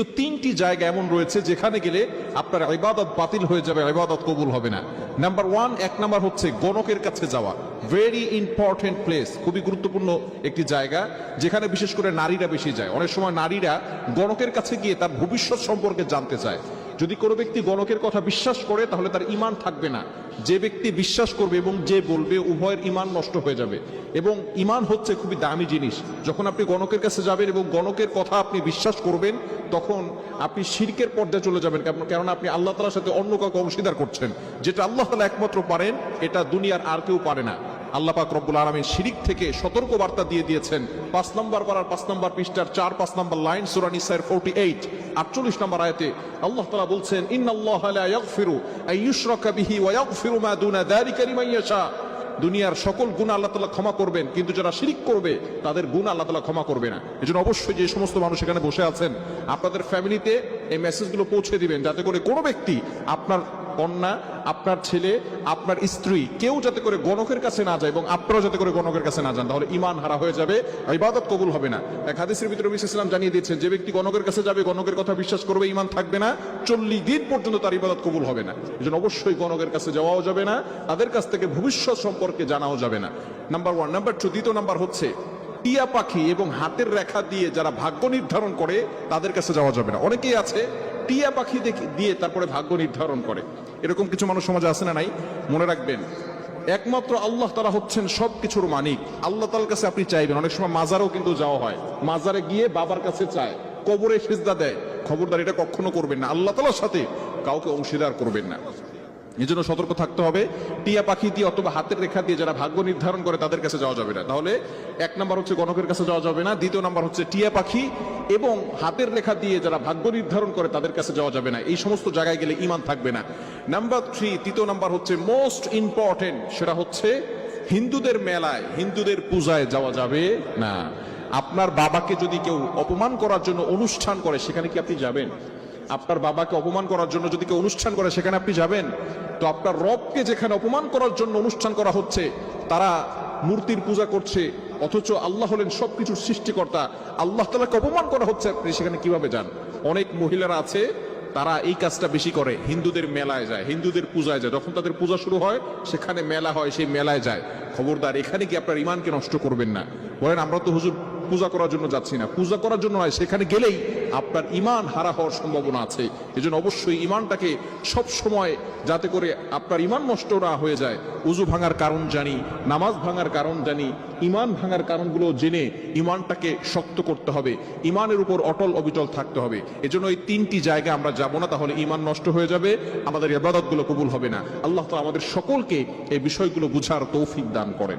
কিন্তু তিনটি জায়গা এমন রয়েছে যেখানে গেলে আপনার ইবাদত বাতিল হয়ে যাবে, ইবাদত কবুল হবে না। নাম্বার ওয়ান এক নাম্বার হচ্ছে গণকের কাছে যাওয়া। ভেরি ইম্পর্টেন্ট প্লেস খুবই গুরুত্বপূর্ণ একটি জায়গা, যেখানে বিশেষ করে নারীরা বেশি যায়। অনেক সময় নারীরা গণকের কাছে গিয়ে তার ভবিষ্যৎ সম্পর্কে জানতে চায়। যদি কোনো ব্যক্তি গণকের কথা বিশ্বাস করে, তাহলে তার ইমান থাকবে না। যে ব্যক্তি বিশ্বাস করবে এবং যে বলবে, উভয়ের ইমান নষ্ট হয়ে যাবে। এবং ইমান হচ্ছে খুবই দামি জিনিস। যখন আপনি গণকের কাছে যাবেন এবং গণকের কথা আপনি বিশ্বাস করবেন, তখন আপনি শিরকের পর্যায়ে চলে যাবেন। কেন- আপনি আল্লাহ তালার সাথে অন্য কাউকে অংশীদার করছেন। যেটা আল্লাহ তালা একমাত্র পারেন, এটা দুনিয়ার আর কেউ পারে না। আল্লাহ পাক রব্বুল আলমী শিরিক থেকে সতর্ক বার্তা দিয়ে দিয়েছেন। পাঁচ নম্বর পাড়ার পাঁচ নম্বর পৃষ্ঠার চার, পাঁচ নম্বর লাইন সুরানি সাইর ফোরটি এইট আটচল্লিশ নম্বর আয়াতে আল্লাহ তালা বলছেন ইয়াশা। দুনিয়ার সকল গুণ আল্লাহ তালা ক্ষমা করবেন, কিন্তু যারা শিরিক করবে, তাদের গুণ আল্লাহ তালা ক্ষমা করবে না। এই অবশ্যই যে সমস্ত মানুষ এখানে বসে আছেন, আপনাদের ফ্যামিলিতে এই মেসেজগুলো পৌঁছে দিবেন, যাতে করে কোনো ব্যক্তি আপনার কন্যা, আপনার ছেলে, আপনার স্ত্রী, কেউ যাতে করে গণকের কাছে না যায় এবং আপনারাও যাতে করে গণকের কাছে না যান, তাহলে ইমান হারা হয়ে যাবে ইবাদত কবুল হবে না। এক হাদিসের ভিতরে ইসলাম জানিয়ে দিয়েছেন, যে ব্যক্তি গণকের কাছে যাবে, গণকের কথা বিশ্বাস করবে ইমান থাকবে না, চল্লিশ দিন পর্যন্ত তার ইবাদত কবুল হবে না। এই অবশ্যই গণকের কাছে যাওয়াও যাবে না, তাদের কাছ থেকে ভবিষ্যৎ সম্পর্কে জানাও যাবে না। নাম্বার ওয়ান নাম্বার টু দ্বিতীয় নাম্বার হচ্ছে টিয়া পাখি এবং হাতের রেখা দিয়ে যারা ভাগ্য নির্ধারণ করে, তাদের কাছে যাওয়া যাবে না। অনেকেই আছে, টিয়া পাখি দিয়ে তারপরে ভাগ্য নির্ধারণ করে। এরকম কিছু মানুষ সমাজে আছে না নাই? মনে রাখবেন, একমাত্র আল্লাহ তারা হচ্ছেন সব কিছুর মালিক। আল্লাহ তালার কাছে আপনি চাইবেন। অনেক সময় মাজারও কিন্তু যাওয়া হয়। মাজারে গিয়ে বাবার কাছে চায়, কবরে সেজদা দেয়। খবরদার এটা কখনো করবেন না। আল্লাহ তালার সাথে কাউকে অংশীদার করবেন না। এই জন্য সতর্ক থাকতে হবে। টিয়া পাখি দিয়ে অথবা হাতের রেখা দিয়ে যারা ভাগ্য নির্ধারণ করে তাদের কাছে যাওয়া যাবে না। তাহলে এক নম্বর হচ্ছে গণকের কাছে যাওয়া যাবে না। দ্বিতীয় নাম্বার হচ্ছে টিয়া পাখি এবং হাতের রেখা দিয়ে যারা ভাগ্য নির্ধারণ করে তাদের কাছে যাওয়া যাবে না। এই সমস্ত জায়গায় গেলে ইমান থাকবে না। নাম্বার থ্রি তৃতীয় নাম্বার হচ্ছে মোস্ট ইম্পর্টেন্ট সেটা হচ্ছে হিন্দুদের মেলায়, হিন্দুদের পূজায় যাওয়া যাবে না। আপনার বাবাকে যদি কেউ অপমান করার জন্য অনুষ্ঠান করে, সেখানে কি আপনি যাবেন? আপনার বাবাকে অপমান করার জন্য যদি কেউ অনুষ্ঠান করে, সেখানে আপনি যাবেন? তো আপনার রবকে যেখানে অপমান করার জন্য অনুষ্ঠান করা হচ্ছে, তারা মূর্তির পূজা করছে, অথচ আল্লাহ হলেন সবকিছুর সৃষ্টিকর্তা। আল্লাহ তালাকে অপমান করা হচ্ছে, আপনি সেখানে কীভাবে যান? অনেক মহিলারা আছে, তারা এই কাজটা বেশি করে। হিন্দুদের মেলায় যায়, হিন্দুদের পূজায় যায়। যখন তাদের পূজা শুরু হয়, সেখানে মেলা হয়, সেই মেলায় যায়। খবরদার, এখানে কি আপনার ইমানকে নষ্ট করবেন না? বলেন, আমরা তো হুজুর পূজা করার জন্য যাচ্ছি না। পূজা করার জন্য নয়, সেখানে গেলেই আপনার ইমান হারা হওয়ার সম্ভাবনা আছে। এই জন্য অবশ্যই ইমানটাকে সব সময় যাতে করে আপনার ইমান নষ্ট না হয়ে যায়। উজু ভাঙার কারণ জানি, নামাজ ভাঙার কারণ জানি ইমান ভাঙার কারণগুলো জেনে ইমানটাকে শক্ত করতে হবে। ইমানের উপর অটল অবিচল থাকতে হবে। এজন্য এই তিনটি জায়গায় আমরা যাব না, তাহলে ইমান নষ্ট হয়ে যাবে, আমাদের ইবাদতগুলো কবুল হবে না। আল্লাহ তো আমাদের সকলকে এই বিষয়গুলো বুঝার তৌফিক দান করেন।